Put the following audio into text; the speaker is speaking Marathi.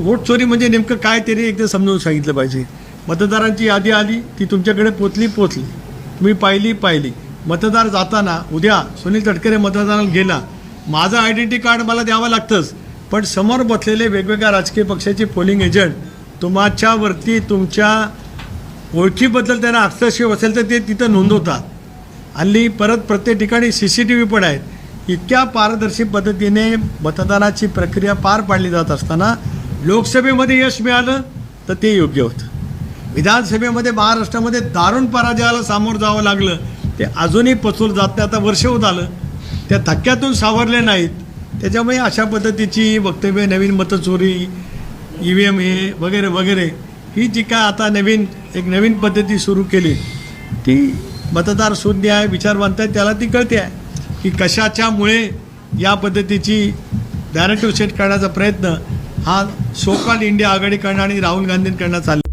व्होट चोरी म्हणजे नेमकं काय तरी एकदा समजावून सांगितलं पाहिजे. मतदारांची यादी आली ती तुमच्याकडे पोचली पोचली. तुम्ही पाहिली पाहिली. मतदार जाताना उद्या सुनील तटकरे मतदानाला गेला. माझं आयडेंटिटी कार्ड मला द्यावं लागतंच. पण समोर बसलेले वेगवेगळ्या राजकीय पक्षाचे पोलिंग एजंट तुमच्यावरती तुमच्या ओळखीबद्दल त्यांना हस्तक्षेप असेल तर ते तिथं नोंदवतात. हल्ली परत प्रत्येक ठिकाणी सी सी टी व्ही पण आहेत. इतक्या पारदर्शी पद्धतीने मतदानाची प्रक्रिया पार पाडली जात असताना लोकसभेमध्ये यश मिळालं तर ते योग्य होतं. विधानसभेमध्ये महाराष्ट्रामध्ये दारुण पराजयाला सामोरं जावं लागलं. ते अजूनही पचून जात नाही. आता वर्ष होत आलं. त्या धक्क्यातून सावरले नाहीत. त्याच्यामुळे अशा पद्धतीची वक्तव्य नवीन मतचोरी ई व्ही एम हे वगैरे वगैरे ही जी काय आता नवीन एक नवीन पद्धती सुरू केली ती मतदार शून्य आहे विचारवंत आहे त्याला ती कळते आहे की कशाच्यामुळे या पद्धतीची नॅरेटिव्ह सेट करण्याचा प्रयत्न हा शोकाल इंडिया आघाडीकडनं आणि राहुल गांधींकडनं चालला.